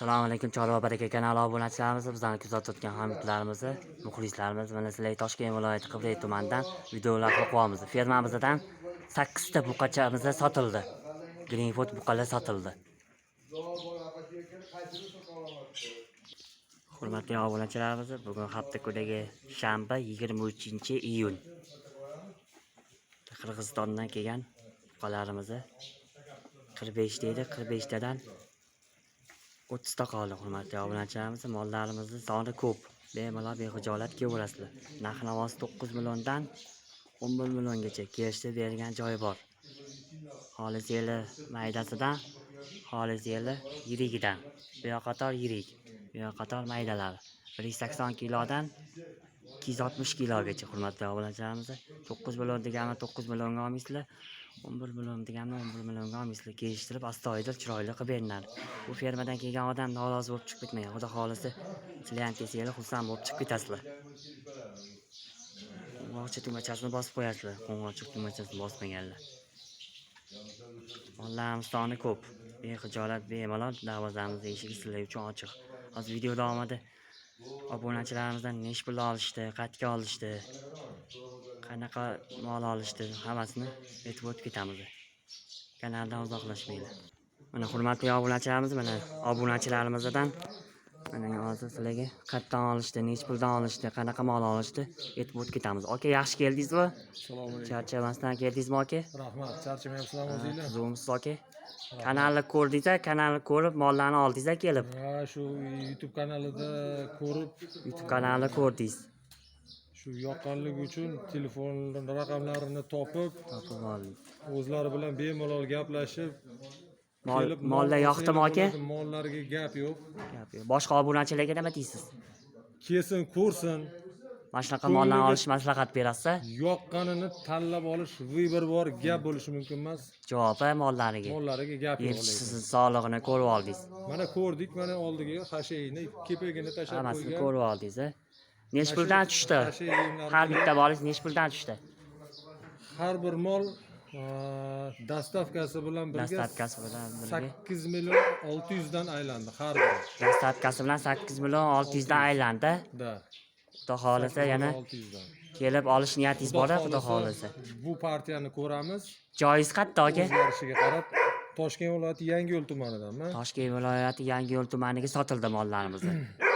assalomu alaykum chorva baraka kanali obunachilarimiz bizlarni kuzatayotgan hamyurtlarimiz muxlislarimiz mana sizlarga toshkent viloyati qibray tumanidan videolar qilyapmiz fermamizdan sakkizta buqachamiz sotildi. Greenfood buqalar sotildi. Hurmatli obunachilarimiz bugun hafta kunidagi shanba yigirma uchinchi iyun. Qirg'izistondan kelgan buqalarimiz qirq beshta deydi qirq beshtadan o'ttizta qoldi hurmatli obunachilarimiz mollarimizni soni ko'p. Bemalol bexijolat kelaverasizlar narx navosi to'qqiz milliondan o'n bir milliongacha kelishib bergan joyi bor. Xolis yeli maydasidan xolis yeli yirigidan. Bu yoqator yirik bu yoqator maydalari. Bir yuz sakson kilodan ikki yuz oltmish kilogacha hurmatli obunachilarimiz to'qqiz million degani to'qqiz millionga olmaysizlar o'n bir million deganni o'n bir millionga olmaysizlar kelishtirib astoydil chiroyli qilib beriladi bu fermadan kelgan odam norozi bo'lib chiqib ketmagan. Xudo xohlasa sizlar ham kelsanglar xursand bo'lib chiqib ketasizlar. Qo'ng'irchoq tugmachasini bosib qo'yasizlar. Qo'ng'irchoq tugmachasini bosmaganlar. Mollarimiz soni ko'p. Bexijolat bemalol darvozamizni eshigi sizlar uchun ochiq. Hozir video davomida obunachilarimizdan nechi pul olishdi qayerga olishdi qanaqa mol olishdi hammasini aytib o'tib ketamiz. Kanaldan uzoqlashmanglar mana hurmatli obunachilarimiz mana obunachilarimizdan mana hozir sizlarga qayerdan olishdi nechi puldan olishdi qanaqa mol olishdi aytib o'tib ketamiz. Aka yaxshi keldingizmi? Assalomu alaykum. Charchamasdan keldingizmi aka rahmat. Charchamayapsizlar o'zinglar. zo'msiz aka kanalni ko'rdingiz kanalni ko'rib mollarni oldingiz kelib. Ha shu youtube kanalida ko'rib. Youtube kanalni ko'rdingiz. Shu yoqqanligi uchun telefon raqamlarini topib topib oldik. o'zlari bilan bemalol gaplashib Mol- kelib mollar mol yoqdimi aka? bo'ladi, mollariga gap yo'q. Gap yo'q. boshqa obunachilarga nima deysiz? Kelsin ko'rsin. Mana shunaqa mollarni olish maslahat berasiz yoqqanini tanlab olish vыбор bor gap bo'lishi mumkin emas. Javobi mollariga. Mollariga gap yo'q yetishsiz sog'lig'ini ko'rib oldingiz. Mana ko'rdik mana oldiga hashayini kepagini tashlab hammasini qo'ygan. ko'rib oldingiz a? nechi puldan tushdi. har bitta bolingiz nechi puldan tushdi. Har bir mol dastavkasi bilan birga dastavkasi bilan birga sakkiz million olti yuzdan aylandi har biri dastavkasi bilan sakkiz million olti yuzdan aylandi da. Xudo xohlasa yana kelib olish niyatingiz bor xudo xohlasa bu partiyani ko'ramiz. Joyingiz qayerda aka o'zgarishiga qarab toshkent viloyati yangiyo'l tumanidanman toshkent viloyati yangiyo'l tumaniga sotildi mollarimiz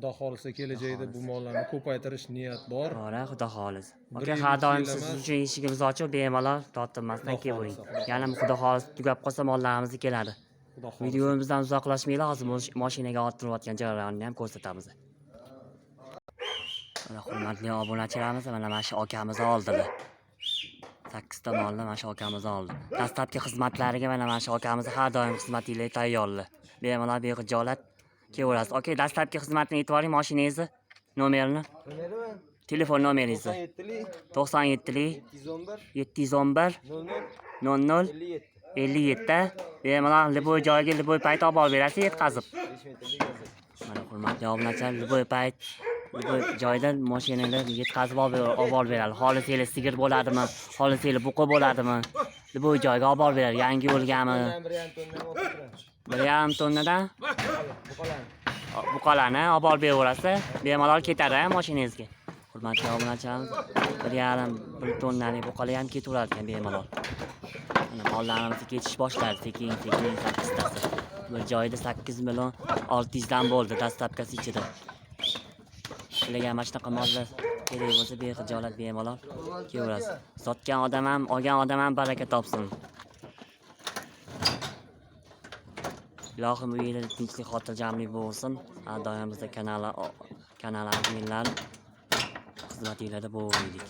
xudo xohlasa kelajakda bu mollarni ko'paytirish niyat bor. Bora xudo xohlasa. Aka har doim siz uchun eshigimiz ochiq bemalol tortinmasdan kelavering yana xudo xohlasa. Tugab qolsa mollarimiz keladi. Videomizdan uzoqlashmanglar hozir mashinaga orttirayotgan jarayonni ham ko'rsatamiz. Mana hurmatli obunachilarimiz mana mana shu akamiz oldilar sakkizta molni mana shu akamiz oldi. Dastlabki xizmatlariga mana mana shu akamiz har doim xizmatinglarga tayyorlar bemalol bexijolat kelaverasiz aka dastlabki xizmatini aytib yuboring mashinangizni nomerini telefon nomeringizni. 97'li to'qson yettilik 711 yetti yuz o'n bir. 00 nol nol 57 ellik yetti bemalol liboy joyiga liboy payt olib borib berasiz yetkazib. 5 metrlik yazı. mana hurmatli obunachilar liboy payt liboy joyidan mashinalar yetkazib olib olib borib beradi. Xolisanglar sigir bo'ladimi? Xolisanglar buqa bo'ladimi liboy joyga olib borib beradi yangi yo'lgami Ben bir yan tondan oturuyorum. bir yarim tonnadan Bu kalan. buqalarni olib borib beraverasiz bemalol ketadi a, mashinangizga hurmatli obunachilarimiz bir yarim bir tonnalik buqalar ham ketaveradi ekan bemalol mana mollarimiz ketish boshladi sekin sekin sakkiztasi bir joyda sakkiz million olti yuzdan bo'ldi dastavkasi ichida sizlarga mana shunaqa mollar kerak bo'lsa bexijolat bemalol. Kelaverasiz sotgan odam ham olgan odam ham baraka topsin. Ilohim uyinglarda tinchlik xotirjamlik bo'lsin. Har doim bizda kanal kanal adminlar xizmatinglarda bo'laylik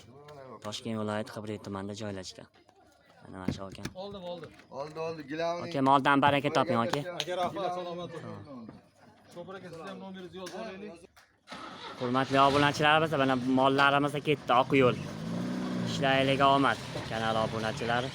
toshkent viloyati qibray tumanida joylashgan. Mana mana shu aka oldim oldim. Oldu oldu. Gilavni. aka moldan baraka toping aka aka rahmat salomat bo'ling chopar aka siz ham nomeringizni yozib olaylik hurmatli obunachilarimiz mana mollarimiz ketdi oq yo'l. İshlaylik omad kanal obunachilari